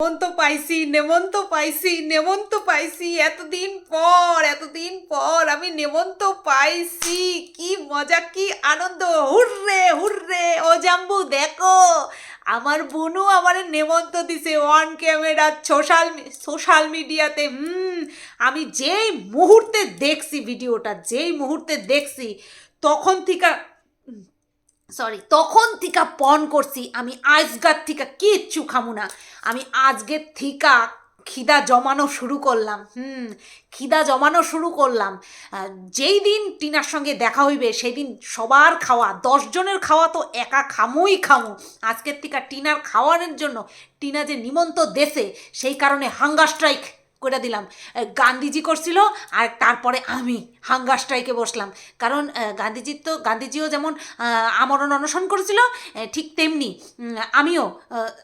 নেমন্ত পাইছি নেমন্ত পাইছি নেমন্ত পাইছি। এতদিন পর এতদিন পর আমি নেমন্ত পাইছি। কি মজা, কি আনন্দ। Hurray hurray. ও জাম্বু, দেখো, আমার বোনও আমার নেমন্ত দিছে অন ক্যামেরা সোশ্যাল সোশ্যাল মিডিয়াতে হুম, আমি যেই মুহূর্তে দেখছি ভিডিওটা যেই মুহূর্তে দেখছি, তখন থেকে সরি তখন থিকা পণ করছি, আমি আজগার থিকা কিচ্ছু খামু না। আমি আজকের থিকা খিদা জমানো শুরু করলাম, হুম, খিদা জমানো শুরু করলাম। যেই দিন টিনার সঙ্গে দেখা হইবে, সেই দিন সবার খাওয়া দশজনের খাওয়া তো একা খামুই খামু। আজকের থিকা টিনার খাওয়ানোর জন্য টিনা যে নিমন্ত দেশে সেই কারণে হাঙ্গার স্ট্রাইক করে দিলাম। গান্ধীজি করছিল আর তারপরে আমি হাঙ্গার স্ট্রাইকে বসলাম। কারণ গান্ধীজির তো, গান্ধীজিও যেমন আমরণ অনশন করেছিল ঠিক তেমনি আমিও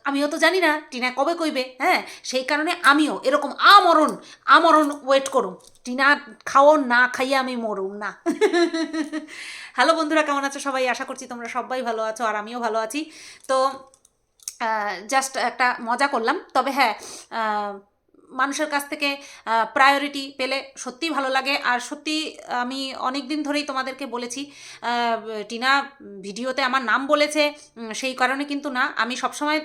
আমিও তো জানি না টিনা কবে কইবে হ্যাঁ? সেই কারণে আমিও এরকম আমরণ আমরণ ওয়েট করুম। টিনা খাও না খাইয়ে আমি মরুম, না। হ্যালো বন্ধুরা, কেমন আছো সবাই? আশা করছি তোমরা সবাই ভালো আছো আর আমিও ভালো আছি। তো জাস্ট একটা মজা করলাম। তবে হ্যাঁ মানুষের কাছ থেকে প্রায়োরিটি পেলে সত্যিই ভালো লাগে। আর সত্যি আমি অনেক দিন ধরেই তোমাদেরকে বলেছি টিনা ভিডিওতে আমার নাম বলেছে সেই কারণে কিন্তু না, আমি সবসময়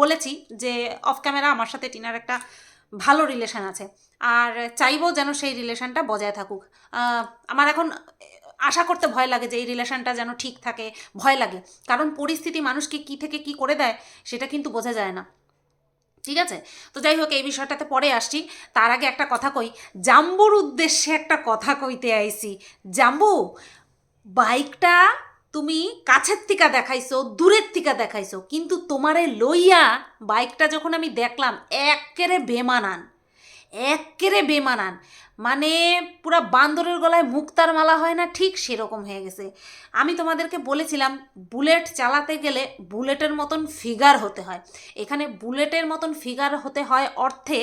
বলেছি যে অফ ক্যামেরা আমার সাথে টিনার একটা ভালো রিলেশন আছে। আর চাইব যেন সেই রিলেশনটা বজায় থাকুক। আমার এখন আশা করতে ভয় লাগে যে এই রিলেশনটা যেন ঠিক থাকে, ভয় লাগে। কারণ পরিস্থিতি মানুষকে কি থেকে কি করে দেয়, সেটা কিন্তু বোঝা যায় না। ঠিক আছে? তো যাই হোক, এই বিষয়টাতে পরে আসছি। তার আগে একটা কথা কই। জাম্বুর উদ্দেশ্যে একটা কথা কইতে আইসি জাম্বু, বাইকটা তুমি কাছের থেকে দেখাইছো, দূরের থেকে দেখাইছো, কিন্তু তোমারে লইয়া বাইকটা যখন আমি দেখলাম একেরে বেমানান। একেরে বেমানান। মানে পুরা বান্দরের গলায় মুক্তার মালা হয় না, ঠিক সেরকম হয়ে গেছে। আমি তোমাদেরকে বলেছিলাম, বুলেট চালাতে গেলে বুলেটের মতন ফিগার হতে হয়। এখানে বুলেটের মতন ফিগার হতে হয় অর্থে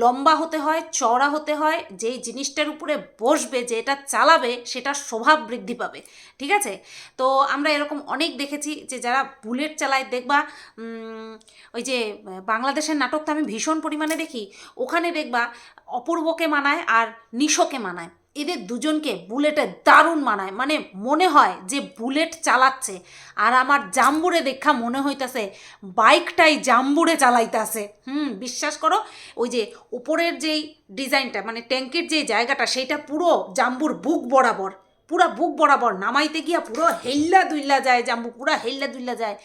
লম্বা হতে হয়, চওড়া হতে হয়, যেই জিনিসটার উপরে বসবে, যেটা চালাবে, সেটা স্বভাব বৃদ্ধি পাবে। ঠিক আছে? তো আমরা এরকম অনেক দেখেছি যে যারা বুলেট চালায়, দেখবা ওই যে, বাংলাদেশের নাটক তো আমি ভীষণ পরিমাণে দেখি, ওখানে দেখবা অপূর্বকে মানায় আর নিশোকে মানায়। এদের দুজনকে বুলেটে দারুণ মানায়। মানে মনে হয় যে বুলেট চালাচ্ছে। আর আমার জাম্বুরে দেখা মনে হইতাছে বাইকটাই জাম্বুরে চালাইতাছে। হুম, বিশ্বাস করো? ওই যে উপরের যেই ডিজাইনটা মানে ট্যাঙ্কের যে জায়গাটা, সেইটা পুরো জাম্বুর বুক বরাবর। পুরা বুক বরাবর নামাইতে গিয়া পুরো হেল্লা দুইল্লা যায় জাম্বু, পুরা হেল্লা দুইল্লা যায়।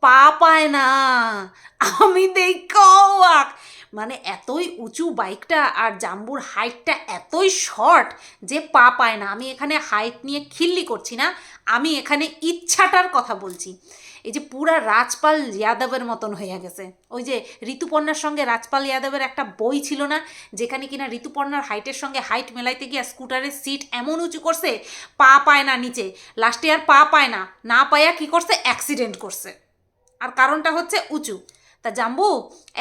পা পায় না। আমি দেখ মানে এতই উঁচু বাইকটা আর জাম্বুর হাইটটা এতই শর্ট যে পা পায় না। আমি এখানে হাইট নিয়ে খিল্লি করছি না, আমি এখানে ইচ্ছাটার কথা বলছি। এই যে পুরা রাজপাল যাদবের মতন হয়ে গেছে। ওই যে ঋতুপর্ণার সঙ্গে রাজপাল যাদবের একটা বই ছিল না, যেখানে কিনা ঋতুপর্ণার হাইটের সঙ্গে হাইট মেলাইতে গিয়ে স্কুটারের সিট এমন উঁচু করছে, পা পায় না নিচে। লাস্টে আর পা পায় না না পায়া কি করছে? অ্যাক্সিডেন্ট করছে। আর কারণটা হচ্ছে উঁচু। তা জাম্বু,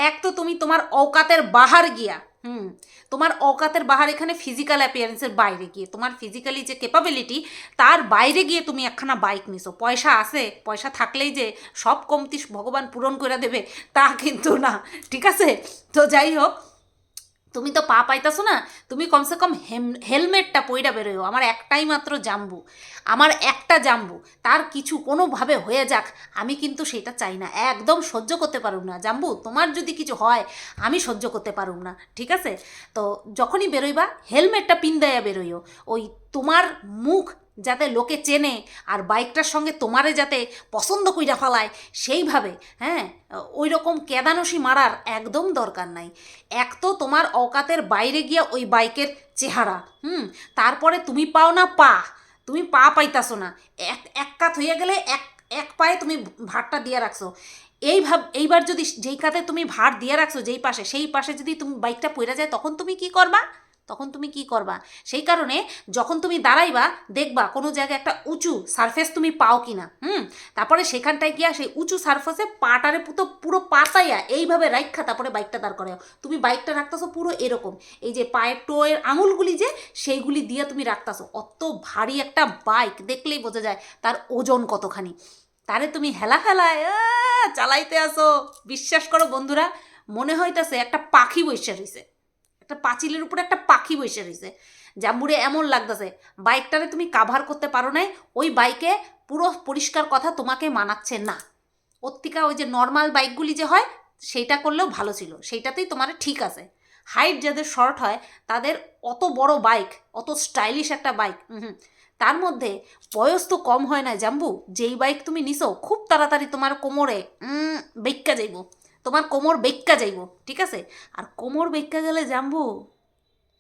এক তো তুমি তোমার অকাতের বাহার গিয়া, হুম, তোমার অকাতের বাহার এখানে ফিজিক্যাল অ্যাপিয়ারেন্সের বাইরে গিয়ে, তোমার ফিজিক্যালি যে ক্যাপাবিলিটি তার বাইরে গিয়ে তুমি একখানা বাইক নিছো। পয়সা আছে, পয়সা থাকলেই যে সব কমতি ভগবান পূরণ করে দেবে, তা কিন্তু না, ঠিক আছে? তো যাই হোক তুমি তো পা পাইতাছো না, তুমি কমসে কম হেলমেটটা পইরা বেরোয়, আমার একটাই মাত্র জাম্বু। আমার একটা জাম্বু, তার কিছু কোনোভাবে হয়ে যাক, আমি কিন্তু সেটা চাই না, একদম সহ্য করতে পারুম না। জাম্বু, তোমার যদি কিছু হয়, আমি সহ্য করতে পারুম না, ঠিক আছে? তো যখনই বেরোইবা, হেলমেটটা পিন দেয়া বেরোইও ওই তোমার মুখ যাতে লোকে চেনে আর বাইকটার সঙ্গে তোমারে যাতে পছন্দ কইরা ফেলায়, সেইভাবে হ্যাঁ? ওই রকম কেদানসি মারার একদম দরকার নাই। এক তো তোমার অকাতের বাইরে গিয়া ওই বাইকের চেহারা, হুম? তারপরে তুমি পাও না পা, তুমি পা পাইতাছো না। এক এক কাত হইয়া গেলে এক এক পায়ে তুমি ভারটা দিয়ে রাখছো। এই ভাব, এইবার যদি যেই কাতে তুমি ভার দিয়ে রাখছো, যেই পাশে, সেই পাশে যদি তুমি বাইকটা পড়ে যায়, তখন তুমি কি করবা? তখন তুমি কি করবা? সেই কারণে যখন তুমি দাঁড়াইবা দেখবা কোনো জায়গায় একটা উঁচু সারফেস তুমি পাও কি না হুম? তারপরে সেখানটায় গিয়া সেই উঁচু সারফেসে পাটারে পুরো পুরো পাতাইয়া এইভাবে রাইখা তারপরে বাইকটা দাঁড় করে তুমি বাইকটা রাখতেছো পুরো এরকম। এই যে পায়ের টোয়ের আঙুলগুলি যে সেইগুলি দিয়ে তুমি রাখতেছো। অত ভারী একটা বাইক দেখলেই বোঝা যায় তার ওজন কতখানি। তারে তুমি হেলা আহ, চালাইতে আসো। বিশ্বাস করো বন্ধুরা মনে হইতাছে একটা পাখি বসে রইছে। একটা পাঁচিলের উপরে একটা পাখি বসে রইছে জাম্বুরে এমন লাগতেছে, বাইকটারে তুমি কাভার করতে পারো নাই, ওই বাইকে পুরো পরিষ্কার কথা তোমাকে মানাচ্ছে না। অত্তিকা ওই যে নর্মাল বাইকগুলি যে হয়, সেইটা করলেও ভালো ছিল, সেইটাতেই তোমার ঠিক আছে। হাইট যাদের শর্ট হয়, তাদের অত বড় বাইক অত স্টাইলিশ একটা বাইক হুম, তার মধ্যে বয়স তো কম হয় না জাম্বু, যেই বাইক তুমি নিছো, খুব তাড়াতাড়ি তোমার কোমরে বেক্কা যাইব। তোমার কোমর বেক্কা যাইব, ঠিক আছে? আর কোমর বেক্কা গেলে জাম্বু?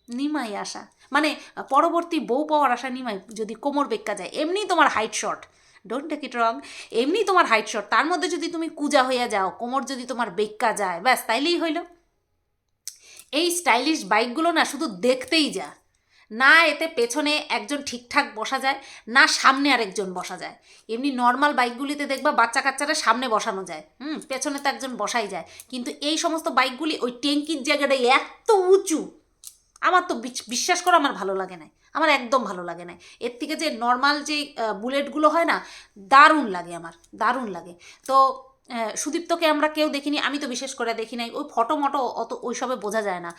নিমাই আসা মানে পরবর্তী বউ পাওয়ার আশা নিমাই, যদি কোমর বেক্কা যায়। এমনি তোমার height short don't take it wrong এমনি তোমার হাইট শর্ট তার মধ্যে যদি তুমি কুজা হইয়া যাও, কোমর যদি তোমার বেক্কা যায়, ব্যাস, তাইলেই হইল। এই স্টাইলিশ বাইকগুলো না শুধু দেখতেই যা। না এতে পেছনে একজন ঠিকঠাক বসা যায়, না সামনে আরেকজন বসা যায়। এমনি নর্মাল বাইকগুলিতে দেখবা বাচ্চা কাচ্চারা সামনে বসানো যায়। হুম, পেছনে তো একজন বসাই যায়। কিন্তু এই সমস্ত বাইকগুলি ওই ট্যাঙ্কির জায়গাটা এত উঁচু, আমার তো বিশ্বাস করো আমার ভালো লাগে না আমার একদম ভালো লাগে না এর থেকে যে নর্মাল যে বুলেটগুলো হয় না, দারুণ লাগে আমার, দারুণ লাগে। তো সুদীপ্তকে আমরা কেউ দেখিনি, আমি তো বিশেষ করে দেখি নাই ওই ফটো মটো অত ওইসবে বোঝা যায় না।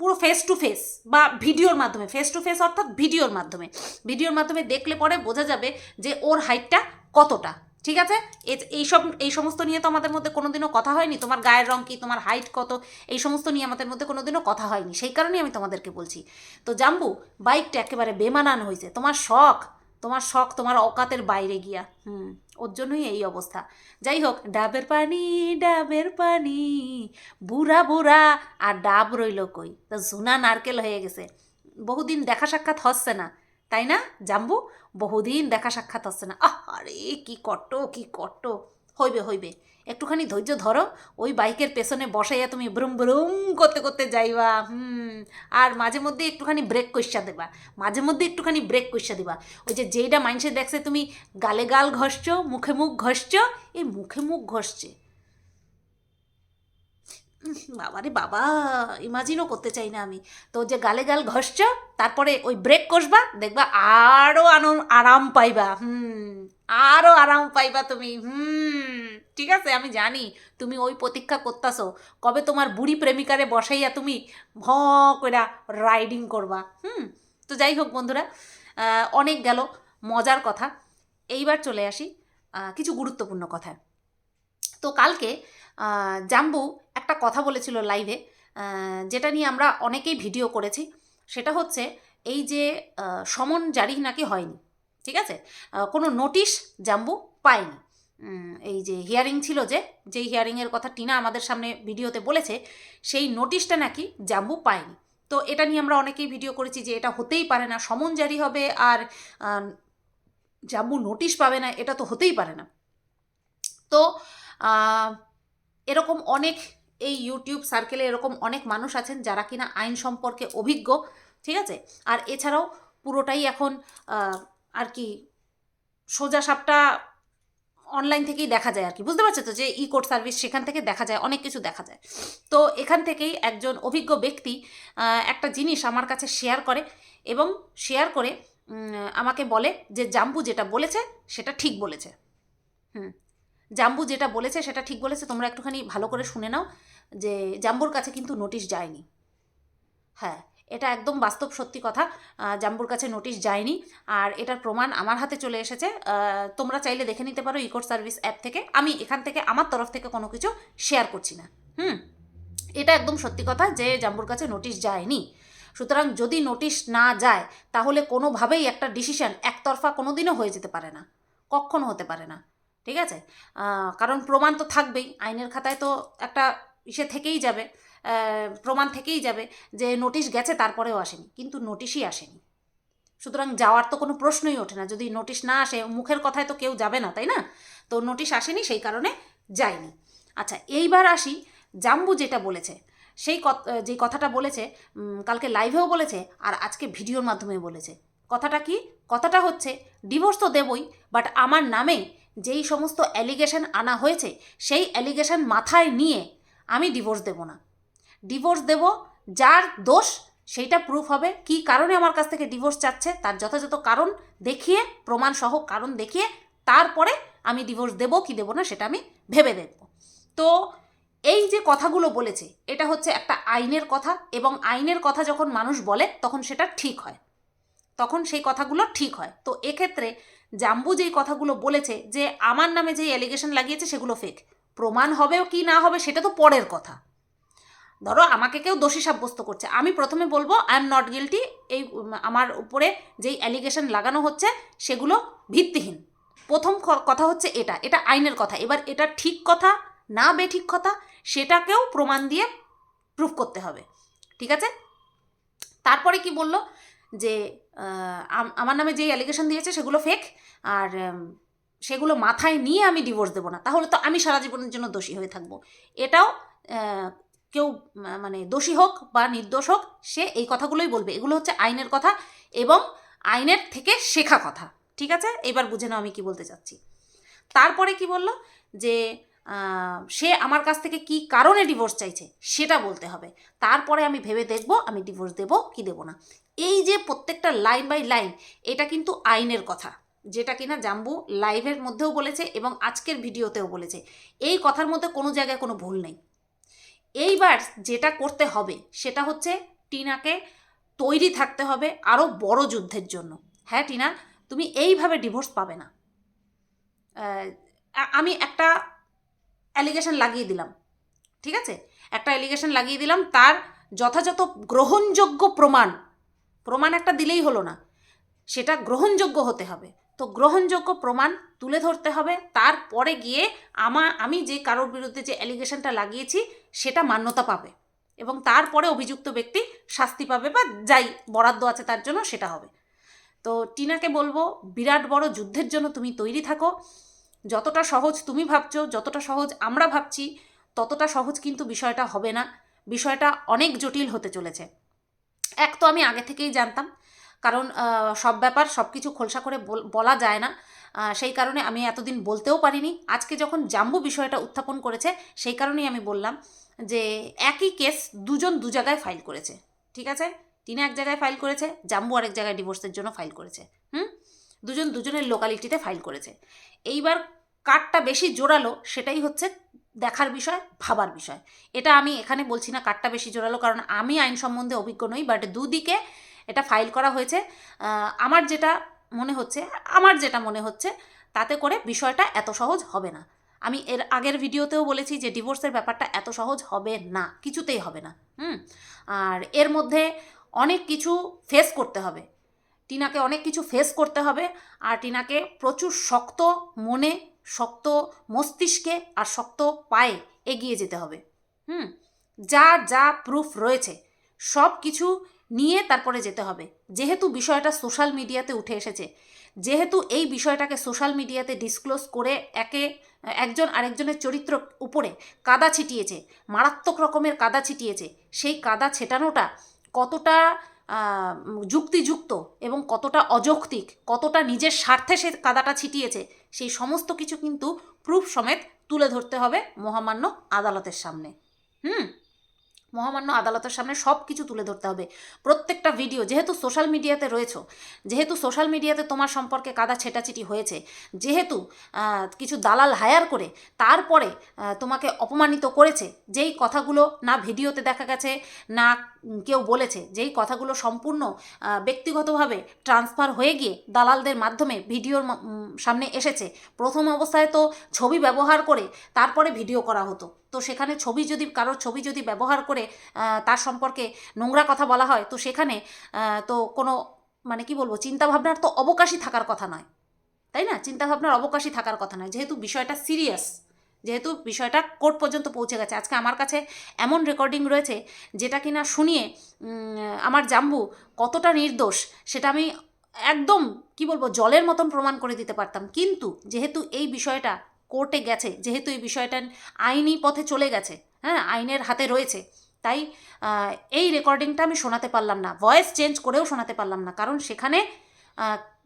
পুরো ফেস টু ফেস বা ভিডিওর মাধ্যমে ফেস টু ফেস অর্থাৎ ভিডিওর মাধ্যমে। ভিডিওর মাধ্যমে দেখলে পরে বোঝা যাবে যে ওর হাইটটা কতটা, ঠিক আছে? এইসব এই সমস্ত নিয়ে তো আমাদের মধ্যে কোনোদিনও কথা হয়নি। তোমার গায়ের রং কি, তোমার হাইট কত? এই সমস্ত নিয়ে আমাদের মধ্যে কোনোদিনও কথা হয়নি। সেই কারণেই আমি তোমাদেরকে বলছি। তো জাম্বু বাইকটা একেবারে বেমানান হয়েছে তোমার শখ তোমার শখ, তোমার অকাতের বাইরে গিয়া। হুম। ওর জন্যই এই অবস্থা। যাই হোক, ডাবের পানি ডাবের পানি, বুড়া বুড়া, আর ডাব রইল কই? তা জুনা নারকেল হয়ে গেছে। বহুদিন দেখা সাক্ষাৎ হচ্ছে না, তাই না, জাম্বু? বহুদিন দেখা সাক্ষাৎ হচ্ছে না। আহ আরে কি কট্ট কি কট্ট হইবে হইবে। একটুখানি ধৈর্য ধরো, ওই বাইকের পেছনে বসাইয়া তুমি ব্রুম ব্রুম করতে করতে যাইবা, হুম, আর মাঝে মধ্যে একটুখানি ব্রেক কইসা দেবা, মাঝে মধ্যে একটুখানি ব্রেক কইসা দিবা। ওই যে যেইটা মানুষে দেখছে তুমি গালে গাল ঘষছ, মুখে মুখ ঘষছ, এই মুখে মুখ ঘষছে। বাবারে বাবা ইমাজিনও করতে চাই না আমি। তো যে গালে গাল ঘষছ, তারপরে ওই ব্রেক কষবা, দেখবা আরও আনন্দ আরাম পাইবা, হুম আরও আরাম পাইবা তুমি, হুম, ঠিক আছে, আমি জানি তুমি ওই প্রতীক্ষা করতাছো। কবে তোমার বুড়ি প্রেমিকারে বসাইয়া তুমি ভ কইরা রাইডিং করবা, হুম, তো যাই হোক বন্ধুরা অনেক গেল, মজার কথা। এইবার চলে আসি কিছু গুরুত্বপূর্ণ কথা তো কালকে জাম্বু একটা কথা বলেছিল লাইভে যেটা নিয়ে আমরা অনেকেই ভিডিও করেছি। সেটা হচ্ছে এই যে সমন জারি নাকি হয়নি, ঠিক আছে? কোনো নোটিশ জাম্বু পায়নি। এই যে হিয়ারিং ছিল যে, যেই হিয়ারিংয়ের কথা টিনা আমাদের সামনে ভিডিওতে বলেছে, সেই নোটিশটা নাকি জাম্বু পায়নি। তো এটা নিয়ে আমরা অনেকেই ভিডিও করেছি যে এটা হতেই পারে না, সমন জারি হবে আর জাম্বু নোটিশ পাবে না, এটা তো হতেই পারে না। তো এরকম অনেক এই ইউটিউব সার্কেলে এরকম অনেক মানুষ আছেন যারা কিনা আইন সম্পর্কে অভিজ্ঞ, ঠিক আছে? আর এছাড়াও পুরোটাই এখন আর কি সোজা সাপটা অনলাইন থেকেই দেখা যায় আর কি। বুঝতে পারছ তো যে ই কোর্ট সার্ভিস সেখান থেকে দেখা যায়, অনেক কিছু দেখা যায়। তো এখান থেকেই একজন অভিজ্ঞ ব্যক্তি একটা জিনিস আমার কাছে শেয়ার করে এবং শেয়ার করে আমাকে বলে যে জাম্বু যেটা বলেছে সেটা ঠিক বলেছে। হুম। জাম্বু যেটা বলেছে সেটা ঠিক বলেছে, তোমরা একটুখানি ভালো করে শুনে নাও যে জাম্বুর কাছে কিন্তু নোটিশ যায়নি। হ্যাঁ এটা একদম বাস্তব সত্যি কথা জাম্বুর কাছে নোটিশ যায়নি। আর এটার প্রমাণ আমার হাতে চলে এসেছে তোমরা চাইলে দেখে নিতে পারো ইকোর সার্ভিস অ্যাপ থেকে। আমি এখান থেকে, আমার তরফ থেকে কোনো কিছু শেয়ার করছি না। হুম, এটা একদম সত্যি কথা যে জাম্বুর কাছে নোটিশ যায়নি। সুতরাং যদি নোটিশ না যায়, তাহলে কোনোভাবেই একটা ডিসিশন একতরফা কোনো দিনও হয়ে যেতে পারে না। কখনো হতে পারে না। ঠিক আছে? কারণ প্রমাণ তো থাকবেই। আইনের খাতায় তো একটা ইসে থেকেই যাবে। প্রমাণ থেকেই যাবে যে নোটিশ গেছে, তারপরেও আসেনি। কিন্তু নোটিশই আসেনি। সুতরাং যাওয়ার তো কোনো প্রশ্নই ওঠে না। যদি নোটিশ না আসে, মুখের কথায় তো কেউ যাবে না, তাই না? তো নোটিশ আসেনি, সেই কারণে যায়নি। আচ্ছা এইবার আসি জাম্বু যেটা বলেছে। সেই যে কথাটা বলেছে কালকে লাইভেও বলেছে আর আজকে ভিডিওর মাধ্যমে বলেছে। কথাটা কি? কথাটা হচ্ছে, ডিভোর্স তো দেবই, বাট আমার নামে যেই সমস্ত অ্যালিগেশন আনা হয়েছে, সেই অ্যালিগেশন মাথায় নিয়ে আমি ডিভোর্স দেব না। ডিভোর্স দেব, যার দোষ সেইটা প্রুফ হবে কি কারণে আমার কাছ থেকে ডিভোর্স চাচ্ছে, তার যথাযথ কারণ দেখিয়ে প্রমাণ সহ কারণ দেখিয়ে তারপরে আমি ডিভোর্স দেব কি দেব না সেটা আমি ভেবে দেখব। তো এই যে কথাগুলো বলেছে, এটা হচ্ছে একটা আইনের কথা এবং আইনের কথা যখন মানুষ বলে, তখন সেটা ঠিক হয়। তখন সেই কথাগুলো ঠিক হয়। তো এক্ষেত্রে জাম্বু যেই কথাগুলো বলেছে যে আমার নামে যেই অ্যালিগেশন লাগিয়েছে সেগুলো ফেক প্রমাণ হবে কি না হবে সেটা তো পরের কথা। ধরো আমাকে কেউ দোষী সাব্যস্ত করছে। আমি প্রথমে বলব আই এম নট গিলটি এই আমার উপরে যেই অ্যালিগেশন লাগানো হচ্ছে সেগুলো ভিত্তিহীন। প্রথম কথা হচ্ছে এটা এটা আইনের কথা। এবার এটা ঠিক কথা না বেঠিক কথা সেটাকেও প্রমাণ দিয়ে প্রুফ করতে হবে। ঠিক আছে? তারপরে কি বলল? যে আমার নামে যেই অ্যালিগেশন দিয়েছে সেগুলো ফেক আর সেগুলো মাথায় নিয়ে আমি ডিভোর্স দেবো না। তাহলে তো আমি সারা জীবনের জন্য দোষী হয়ে থাকব। এটাও কেউ মানে দোষী হোক বা নির্দোষ হোক, সে এই কথাগুলোই বলবে। এগুলো হচ্ছে আইনের কথা এবং আইনের থেকে শেখা কথা। ঠিক আছে? এবার বুঝে নাও আমি কি বলতে চাচ্ছি। তারপরে কি বলল? যে সে আমার কাছ থেকে কি কারণে ডিভোর্স চাইছে সেটা বলতে হবে। তারপরে আমি ভেবে দেখব আমি ডিভোর্স দেব কি দেব না। এই যে প্রত্যেকটা লাইন বাই লাইন এটা কিন্তু আইনের কথা, যেটা কিনা জাম্বু লাইভের মধ্যেও বলেছে এবং আজকের ভিডিওতেও বলেছে। এই কথার মধ্যে কোনো জায়গায় কোনো ভুল নেই। এইবার যেটা করতে হবে, সেটা হচ্ছে টিনাকে তৈরি থাকতে হবে আরও বড় যুদ্ধের জন্য। হ্যাঁ টিনা, তুমি এইভাবে ডিভোর্স পাবে না। আমি একটা অ্যালিগেশন লাগিয়ে দিলাম, ঠিক আছে? একটা অ্যালিগেশন লাগিয়ে দিলাম, তার যথাযথ গ্রহণযোগ্য প্রমাণ প্রমাণ একটা দিলেই হলো না। সেটা গ্রহণযোগ্য হতে হবে। তো গ্রহণযোগ্য প্রমাণ তুলে ধরতে হবে। তারপরে গিয়ে আমা, আমি যে কারোর বিরুদ্ধে যে অ্যালিগেশনটা লাগিয়েছি, সেটা মান্যতা পাবে। এবং তারপরে অভিযুক্ত ব্যক্তি শাস্তি পাবে বা যাই বরাদ্দ আছে তার জন্য সেটা হবে। তো টিনাকে বলব, বিরাট বড় যুদ্ধের জন্য তুমি তৈরি থাকো। যতটা সহজ তুমি ভাবছ, যতটা সহজ আমরা ভাবছি, ততটা সহজ কিন্তু বিষয়টা হবে না। বিষয়টা অনেক জটিল হতে চলেছে। এক তো আমি আগে থেকেই জানতাম। কারণ সব ব্যাপার, সব কিছু খোলসা করে বল- যায় না। সেই কারণে আমি এতদিন বলতেও পারিনি। আজকে যখন জাম্বু বিষয়টা উত্থাপন করেছে, সেই কারণেই আমি বললাম যে, একই কেস দুজন দু জায়গায় ফাইল করেছে। ঠিক আছে? তিনি এক জায়গায় ফাইল করেছে, জাম্বু আরেক জায়গায় ডিভোর্সের জন্য ফাইল করেছে। হুম? দুজন দুজনের লোকালিটিতে ফাইল করেছে। এইবার কারটা বেশি জোরালো, সেটাই হচ্ছে দেখার বিষয়, ভাবার বিষয়। এটা আমি এখানে বলছি না কারটা বেশি জোরালো, কারণ আমি আইন সম্বন্ধে অভিজ্ঞ নই বাট দুদিকে এটা ফাইল করা হয়েছে। আমার যেটা মনে হচ্ছে, আমার যেটা মনে হচ্ছে, তাতে করে বিষয়টা এত সহজ হবে না। আমি এর আগের ভিডিওতেও বলেছি যে ডিভোর্সের ব্যাপারটা এত সহজ হবে না, কিছুতেই হবে না, হুম? আর এর মধ্যে অনেক কিছু ফেস করতে হবে। টিনাকে অনেক কিছু ফেস করতে হবে, আর টিনাকে প্রচুর শক্ত মনে শক্ত মস্তিষ্কে আর শক্ত পায়ে এগিয়ে যেতে হবে। হুম? যা যা প্রুফ রয়েছে, সব কিছু নিয়ে তারপরে যেতে হবে। যেহেতু বিষয়টা সোশ্যাল মিডিয়াতে উঠে এসেছে, যেহেতু এই বিষয়টাকে সোশ্যাল মিডিয়াতে ডিসক্লোজ করে একে, একজন আরেকজনের চরিত্র উপরে কাদা ছিটিয়েছে, মারাত্মক রকমের কাদা ছিটিয়েছে, সেই কাদা ছেটানোটা কতটা যুক্তিযুক্ত এবং কতটা অযৌক্তিক, কতটা নিজের স্বার্থে সে কাদাটা ছিটিয়েছে, সেই সমস্ত কিছু কিন্তু প্রুফ সমেত তুলে ধরতে হবে মহামান্য আদালতের সামনে। হুম? মহামান্য আদালতের সামনে সব কিছু তুলে ধরতে হবে। প্রত্যেকটা ভিডিও যেহেতু সোশ্যাল মিডিয়াতে রয়েছো, যেহেতু সোশ্যাল মিডিয়াতে তোমার সম্পর্কে কাদা ছেটাছিটি হয়েছে, যেহেতু কিছু দালাল হায়ার করে, তারপরে তোমাকে অপমানিত করেছে, যেই কথাগুলো না ভিডিওতে দেখা গেছে, না কেউ বলেছে, যেই কথাগুলো সম্পূর্ণ ব্যক্তিগতভাবে ট্রান্সফার হয়ে গিয়ে দালালদের মাধ্যমে ভিডিওর সামনে এসেছে, প্রথম অবস্থায় তো ছবি ব্যবহার করে তারপরে ভিডিও করা হতো। তো সেখানে ছবি যদি, কারোর ছবি যদি ব্যবহার করে তার সম্পর্কে নোংরা কথা বলা হয়, তো সেখানে তো কোনো মানে কি বলব, চিন্তাভাবনার তো অবকাশই থাকার কথা নয়। তাই না? চিন্তাভাবনার অবকাশই থাকার কথা নয়। যেহেতু বিষয়টা সিরিয়াস, যেহেতু বিষয়টা কোর্ট পর্যন্ত পৌঁছে গেছে, আজকে আমার কাছে এমন রেকর্ডিং রয়েছে যেটা কিনা শুনিয়ে আমার জাম্বু কতটা নির্দোষ, সেটা আমি একদম, কি বলব, জলের মতন প্রমাণ করে দিতে পারতাম। কিন্তু যেহেতু এই বিষয়টা কোর্টে গেছে, যেহেতু এই বিষয়টা আইনি পথে চলে গেছে হ্যাঁ আইনের হাতে রয়েছে তাই এই রেকর্ডিংটা আমি শোনাতে পারলাম না। ভয়েস চেঞ্জ করেও শোনাতে পারলাম না। কারণ সেখানে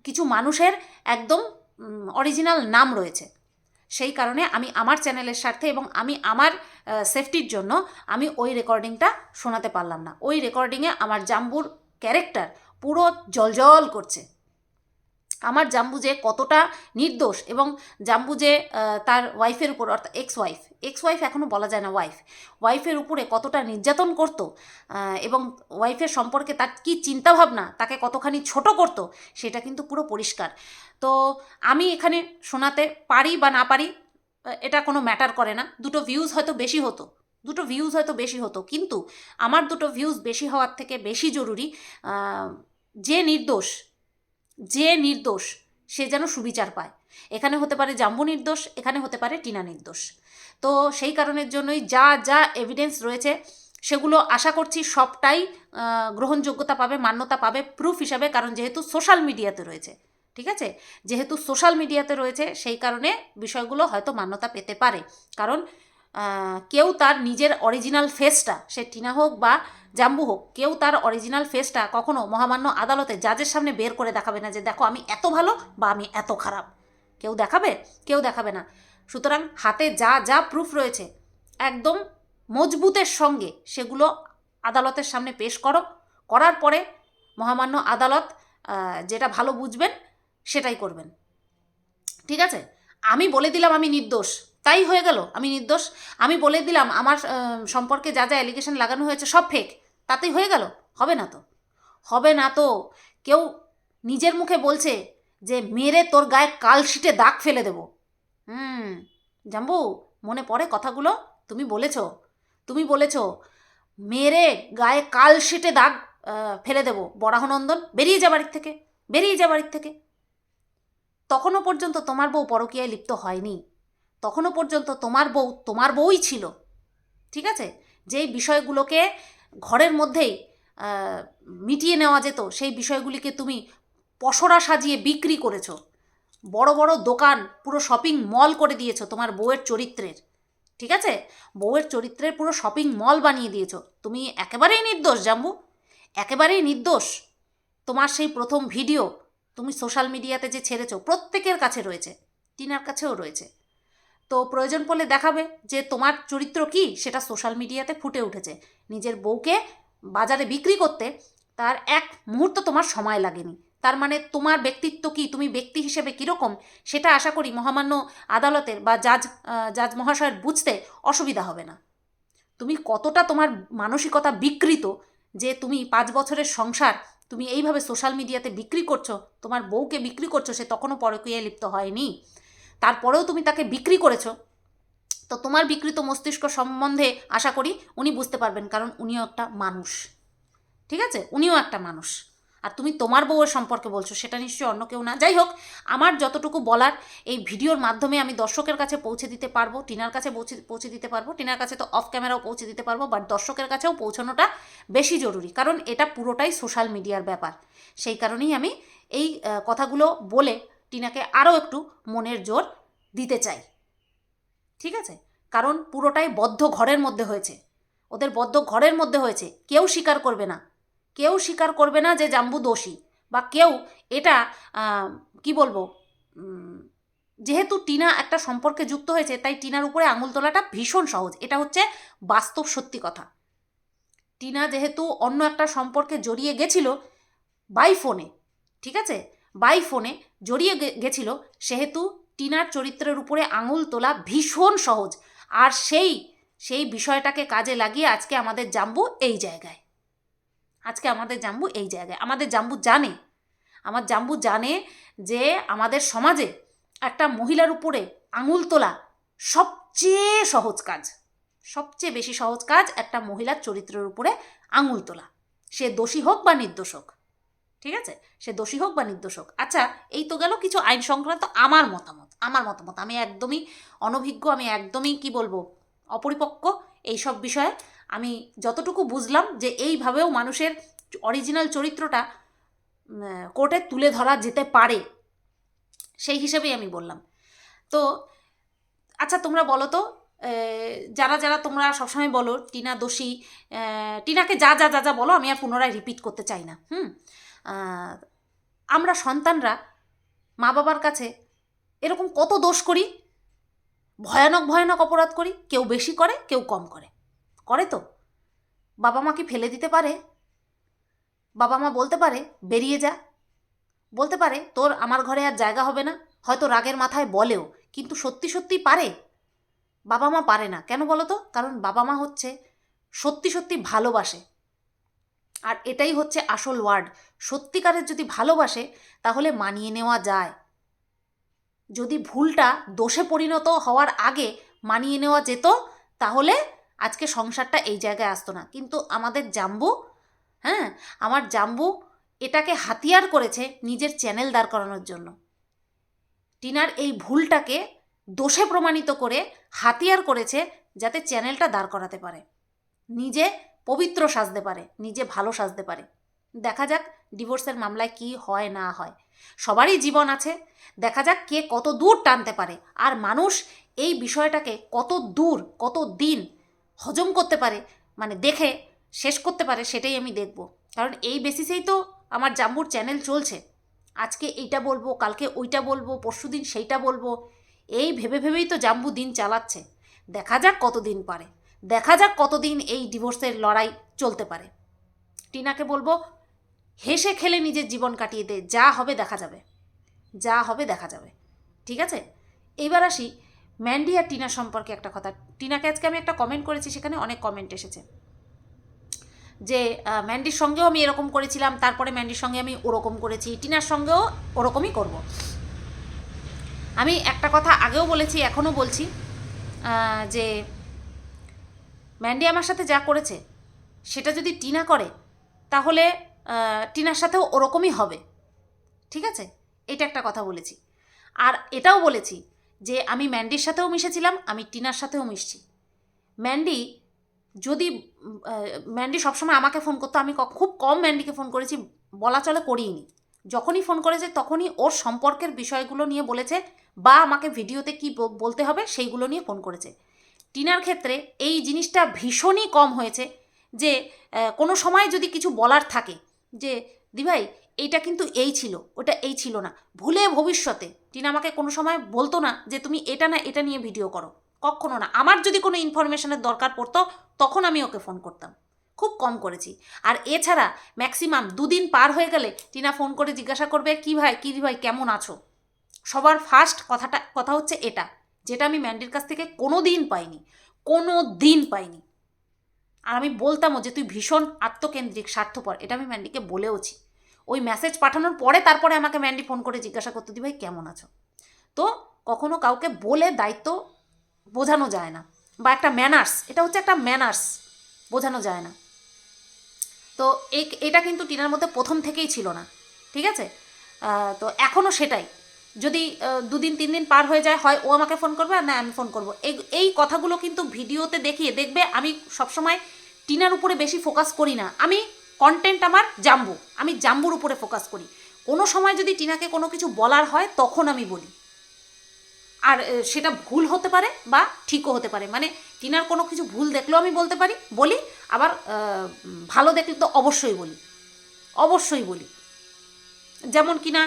কিছু মানুষের একদম অরিজিনাল নাম রয়েছে। সেই কারণে আমি আমার চ্যানেলের স্বার্থে এবং আমি আমার সেফটির জন্য আমি ওই রেকর্ডিংটা শোনাতে পারলাম না। ওই রেকর্ডিংয়ে আমার জাম্বুর ক্যারেক্টার পুরো জলজল করছে। আমার জাম্বু যে কতটা নির্দোষ এবং জাম্বু যে তার ওয়াইফের উপর, অর্থাৎ এক্স ওয়াইফ এক্স ওয়াইফ এখনও বলা যায় না ওয়াইফ ওয়াইফের উপরে কতটা নির্যাতন করতো এবং ওয়াইফের সম্পর্কে তার কী চিন্তাভাবনা, তাকে কতখানি ছোট করতো, সেটা কিন্তু পুরো পরিষ্কার। তো আমি এখানে শোনাতে পারি বা না পারি এটা কোনো ম্যাটার করে না। দুটো ভিউজ হয়তো বেশি হতো, দুটো ভিউজ হয়তো বেশি হতো, কিন্তু আমার দুটো ভিউজ বেশি হওয়ার থেকে বেশি জরুরি যে নির্দোষ যে নির্দোষ, সে যেন সুবিচার পায়। এখানে হতে পারে জাম্বু নির্দোষ, এখানে হতে পারে টিনা নির্দোষ। তো সেই কারণের জন্যই যা যা এভিডেন্স রয়েছে, সেগুলো আশা করছি সবটাই গ্রহণযোগ্যতা পাবে, মান্যতা পাবে প্রুফ হিসাবে, কারণ যেহেতু সোশ্যাল মিডিয়াতে রয়েছে, ঠিক আছে? যেহেতু সোশ্যাল মিডিয়াতে রয়েছে, সেই কারণে বিষয়গুলো হয়তো মান্যতা পেতে পারে। কারণ কেউ তার নিজের অরিজিনাল ফেসটা সে টিনা হোক বা জাম্বু হোক, কেউ তার অরিজিনাল ফেসটা কখনো মহামান্য আদালতে জাজের সামনে বের করে দেখাবে না যে দেখো আমি এত ভালো বা আমি এত খারাপ। কেউ দেখাবে? কেউ দেখাবে না। সুতরাং হাতে যা যা প্রুফ রয়েছে, একদম মজবুতের সঙ্গে সেগুলো আদালতের সামনে পেশ করো। করার পরে মহামান্য আদালত যেটা ভালো বুঝবেন সেটাই করবেন। ঠিক আছে? আমি বলে দিলাম আমি নির্দোষ। তাই হয়ে গেল, আমি নির্দোষ। আমি বলে দিলাম আমার সম্পর্কে যা যা অ্যালিগেশন লাগানো হয়েছে সব ফেক তাতেই হয়ে গেল? হবে না তো। হবে না তো। কেউ নিজের মুখে বলছে যে, মেরে তোর গায়ে কালশিটে দাগ ফেলে দেব। হুম, জাম্বু, মনে পড়ে কথাগুলো? তুমি বলেছ। তুমি বলেছ, মেরে গায়ে কালশিটে দাগ ফেলে দেব। বরাহনন্দন, বেরিয়ে যা বাড়ির থেকে। বেরিয়ে যা বাড়ির থেকে। তখনও পর্যন্ত তোমার বউ পরকীয়ায় লিপ্ত হয়নি। তখনও পর্যন্ত তোমার বউ, তোমার বউই ছিল। ঠিক আছে? যেই বিষয়গুলোকে ঘরের মধ্যেই মিটিয়ে নেওয়া যেত, সেই বিষয়গুলিকে তুমি পসরা সাজিয়ে বিক্রি করেছ। বড় বড় দোকান, পুরো শপিং মল করে দিয়েছ তোমার বউয়ের চরিত্রের। ঠিক আছে? বউয়ের চরিত্রের পুরো শপিং মল বানিয়ে দিয়েছ। তুমি একেবারেই নির্দোষ, জাম্বু। একেবারেই নির্দোষ। তোমার সেই প্রথম ভিডিও, তুমি সোশ্যাল মিডিয়াতে যে ছেড়েছো, প্রত্যেকের কাছে রয়েছে, টিনার কাছেও রয়েছে। তো প্রয়োজন পড়লে দেখাবে যে তোমার চরিত্র কি, সেটা সোশ্যাল মিডিয়াতে ফুটে উঠেছে। নিজের বউকে বাজারে বিক্রি করতে তার এক মুহূর্ত তোমার সময় লাগেনি। তার মানে তোমার ব্যক্তিত্ব কি, তুমি ব্যক্তি হিসেবে কীরকম, সেটা আশা করি মহামান্য আদালতের বা জাজ জাজ মহাশয়ের বুঝতে অসুবিধা হবে না। তুমি কতটা তোমার মানসিকতা বিকৃত যে তুমি পাঁচ বছরের সংসার, তুমি এইভাবে সোশ্যাল মিডিয়াতে বিক্রি করছ, তোমার বউকে বিক্রি করছ, সে তখনও পরকীয়ায় লিপ্ত হয়নি। তারপরেও তুমি তাকে বিক্রি করেছ। তো তোমার বিকৃত মস্তিষ্ক সম্বন্ধে আশা করি উনি বুঝতে পারবেন, কারণ উনিও একটা মানুষ। ঠিক আছে? উনিও একটা মানুষ। আর তুমি তোমার বউয়ের সম্পর্কে বলছো, সেটা নিশ্চয়ই অন্য কেউ না। যাই হোক, আমার যতটুকু বলার, এই ভিডিওর মাধ্যমে আমি দর্শকের কাছে পৌঁছে দিতে পারব, টিনার কাছে পৌঁছে পৌঁছে দিতে পারব, টিনার কাছে তো অফ ক্যামেরাও পৌঁছে দিতে পারব বাট দর্শকের কাছেও পৌঁছানোটা বেশি জরুরি, কারণ এটা পুরোটাই সোশ্যাল মিডিয়ার ব্যাপার। সেই কারণেই আমি এই কথাগুলো বলে টিনাকে আরও একটু মনের জোর দিতে চাই। ঠিক আছে? কারণ পুরোটাই বদ্ধ ঘরের মধ্যে হয়েছে। ওদের বদ্ধ ঘরের মধ্যে হয়েছে। কেউ স্বীকার করবে না। কেউ স্বীকার করবে না যে জাম্বু দোষী বা কেউ এটা কি বলব যেহেতু টিনা একটা সম্পর্কে যুক্ত হয়েছে, তাই টিনার উপরে আঙুল তোলাটা ভীষণ সহজ। এটা হচ্ছে বাস্তব সত্যি কথা। টিনা যেহেতু অন্য একটা সম্পর্কে জড়িয়ে গেছিল বাই ফোনে ঠিক আছে? বাই ফোনে জড়িয়ে গেছিল সেহেতু টিনার চরিত্রের উপরে আঙুল তোলা ভীষণ সহজ। আর সেই সেই বিষয়টাকে কাজে লাগিয়ে আজকে আমাদের জাম্বু এই জায়গায়। আজকে আমাদের জাম্বু এই জায়গায়। আমাদের জাম্বু জানে। আমার জাম্বু জানে যে আমাদের সমাজে একটা মহিলার উপরে আঙুল তোলা সবচেয়ে সহজ কাজ, সবচেয়ে বেশি সহজ কাজ একটা মহিলার চরিত্রের উপরে আঙুল তোলা। সে দোষী হোক বা নির্দোষ হোক ঠিক আছে? সে দোষী হোক বা নির্দোষ হোক। আচ্ছা এই তো গেল কিছু আইন সংক্রান্ত আমার মতামত আমার মতামত। আমি একদমই অনভিজ্ঞ, আমি একদমই কি বলব, অপরিপক্ক এইসব বিষয়ে আমি যতটুকু বুঝলাম যে এইভাবেও মানুষের অরিজিনাল চরিত্রটা কোর্টে তুলে ধরা যেতে পারে, সেই হিসেবেই আমি বললাম। তো আচ্ছা তোমরা বলো তো যারা যারা তোমরা সবসময় বলো টিনা দোষী টিনাকে যা যা যা যা বলো, আমি আর পুনরায় রিপিট করতে চাই না, হুম? আমরা সন্তানরা মা বাবার কাছে এরকম কত দোষ করি? ভয়ানক ভয়ানক অপরাধ করি, কেউ বেশি করে, কেউ কম করে। করে তো। বাবা মা কি ফেলে দিতে পারে? বাবা মা বলতে পারে, বেরিয়ে যা। বলতে পারে, তোর আমার ঘরে আর জায়গা হবে না। হয়তো রাগের মাথায় বলেও, কিন্তু সত্যি সত্যি পারে? বাবা মা পারে না। কেন বলো তো? কারণ বাবা মা হচ্ছে সত্যি সত্যি ভালোবাসে। আর এটাই হচ্ছে আসল ওয়ার্ড সত্যিকারের যদি ভালোবাসে, তাহলে মানিয়ে নেওয়া যায়। যদি ভুলটা দোষে পরিণত হওয়ার আগে মানিয়ে নেওয়া যেত, তাহলে আজকে সংসারটা এই জায়গায় আসতো না। কিন্তু আমাদের জাম্বু হ্যাঁ আমার জাম্বু এটাকে হাতিয়ার করেছে নিজের চ্যানেল দাঁড় করানোর জন্য। টিনার এই ভুলটাকে দোষে প্রমাণিত করে হাতিয়ার করেছে যাতে চ্যানেলটা দাঁড় করাতে পারে। নিজে পবিত্র সাজতে পারে, নিজে ভালো সাজতে পারে। দেখা যাক ডিভোর্সের মামলায় কি হয় না হয়। সবারই জীবন আছে, দেখা যাক কে কত দূর টানতে পারে আর মানুষ এই বিষয়টাকে কত দূর, কত দিন হজম করতে পারে মানে দেখে শেষ করতে পারে সেটাই আমি দেখব। কারণ এই বেসিসেই তো আমার জাম্বুর চ্যানেল চলছে। আজকে এইটা বলব, কালকে ওইটা বলব পরশুদিন সেইটা বলব, এই ভেবে ভেবেই তো জাম্বু দিন চালাচ্ছে। দেখা যাক কতদিন পারে। দেখা যাক কতদিন এই ডিভোর্সের লড়াই চলতে পারে। টিনাকে বলব, হেসে খেলে নিজের জীবন কাটিয়ে দে, যা হবে দেখা যাবে। যা হবে দেখা যাবে। ঠিক আছে? এইবার আসি ম্যান্ডি আর টিনা সম্পর্কে একটা কথা। টিনাকে আজকে আমি একটা কমেন্ট করেছি, সেখানে অনেক কমেন্ট এসেছে। যে ম্যান্ডির সঙ্গেও আমি এরকম করেছিলাম, তারপরে ম্যান্ডির সঙ্গে আমি ওরকম করেছি, টিনার সঙ্গেও ওরকমই করব। আমি একটা কথা আগেও বলেছি, এখনও বলছি যে ম্যান্ডি আমার সাথে যা করেছে, সেটা যদি টিনা করে, তাহলে টিনার সাথেও ওরকমই হবে। ঠিক আছে? এটা একটা কথা বলেছি। আর এটাও বলেছি যে, আমি ম্যান্ডির সাথেও মিশেছিলাম, আমি টিনার সাথেও মিশছি। ম্যান্ডি যদি ম্যান্ডি সবসময় আমাকে ফোন করতো, আমি খুব কম ম্যান্ডিকে ফোন করেছি, বলা চলে করিনি। যখনই ফোন করেছে, তখনই ওর সম্পর্কের বিষয়গুলো নিয়ে বলেছে, বা আমাকে ভিডিওতে কি বলতে হবে, সেইগুলো নিয়ে ফোন করেছে। টিনার ক্ষেত্রে এই জিনিসটা ভীষণই কম হয়েছে যে কোনো সময় যদি কিছু বলার থাকে যে দিভাই এইটা কিন্তু এই ছিল, ওটা এই ছিল না। ভুলে ভবিষ্যতে টিনা আমাকে কোনো সময় বলতো না যে, তুমি এটা না, এটা নিয়ে ভিডিও করো। কখনো না। আমার যদি কোনো ইনফরমেশনের দরকার পড়তো, তখন আমি ওকে ফোন করতাম। খুব কম করেছি। আর এছাড়া ম্যাক্সিমাম দুদিন পার হয়ে গেলে টিনা ফোন করে জিজ্ঞাসা করবে, কি ভাই, কী ভাই, কেমন আছো? সবার ফার্স্ট কথাটা, কথা হচ্ছে এটা। যেটা আমি ম্যান্ডির কাছ থেকে কোনো দিন পাইনি কোনো দিন পাইনি। আর আমি বলতামও যে তুই ভীষণ আত্মকেন্দ্রিক, স্বার্থপর, এটা আমি ম্যান্ডিকে বলেওছি। ওই মেসেজ পাঠানোর পরে তারপরে আমাকে ম্যান্ডি ফোন করে জিজ্ঞাসা করতে দি ভাই, কেমন আছো? তো কখনো কাউকে বলে দায়িত্ব বোঝানো যায় না বা একটা ম্যানার্স এটা হচ্ছে একটা ম্যানার্স বোঝানো যায় না। তো এই এটা কিন্তু টিনার মধ্যে প্রথম থেকেই ছিল না, ঠিক আছে? তো এখনও সেটাই। যদি দুদিন তিন দিন পার হয়ে যায়, হয় ও আমাকে ফোন করবে আর না আমি ফোন করব। এই এই কথাগুলো কিন্তু ভিডিওতে দেখিয়ে দেখবে, আমি সবসময় টিনার উপরে বেশি ফোকাস করি না। আমি কন্টেন্ট আমার জাম্বু, আমি জাম্বুর উপরে ফোকাস করি। কোনো সময় যদি টিনাকে কোনো কিছু বলার হয়, তখন আমি বলি। আর সেটা ভুল হতে পারে বা ঠিকও হতে পারে। মানে টিনার কোনো কিছু ভুল দেখলেও আমি বলতে পারি, বলি, আবার ভালো দেখলে তো অবশ্যই বলি। অবশ্যই বলি। যেমন কিনা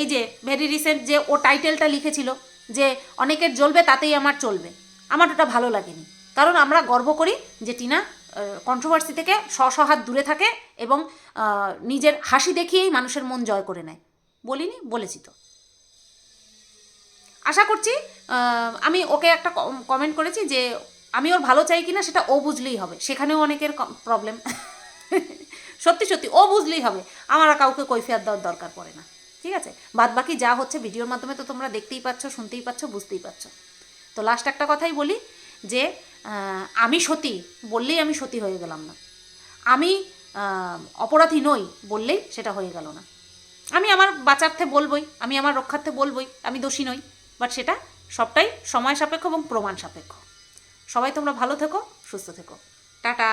এই যে ভেরি রিসেন্ট যে ও টাইটেলটা লিখেছিল যে অনেকের জ্বলবে, তাতেই আমার চলবে। আমার ওটা ভালো লাগেনি। কারণ আমরা গর্ব করি যে টিনা কন্ট্রোভার্সি থেকে স্ব স্ব হাত দূরে থাকে এবং নিজের হাসি দেখিয়েই মানুষের মন জয় করে নেয়। বলিনি? বলেছি তো। আশা করছি আমি ওকে একটা কমেন্ট করেছি যে আমি ওর ভালো চাই কিনা সেটা ও বুঝলেই হবে। সেখানেও অনেকের প্রবলেম সত্যি সত্যি, ও বুঝলেই হবে। আমার কাউকে কৈফিয়াত দেওয়ার দরকার পড়ে না। ঠিক আছে? বাদ বাকি যা হচ্ছে ভিডিওর মাধ্যমে তো তোমরা দেখতেই পাচ্ছ, শুনতেই পাচ্ছ, বুঝতেই পারছ তো লাস্ট একটা কথাই বলি যে আমি সতী বললেই আমি সতী হয়ে গেলাম না। আমি অপরাধী নই বললেই সেটা হয়ে গেল না। আমি আমার বাঁচার্থে বলবই, আমি আমার রক্ষার্থে বলবই, আমি দোষী নই। বাট সেটা সবটাই সময় সাপেক্ষ এবং প্রমাণ সাপেক্ষ। সবাই তোমরা ভালো থেকো, সুস্থ থেকো। টাটা!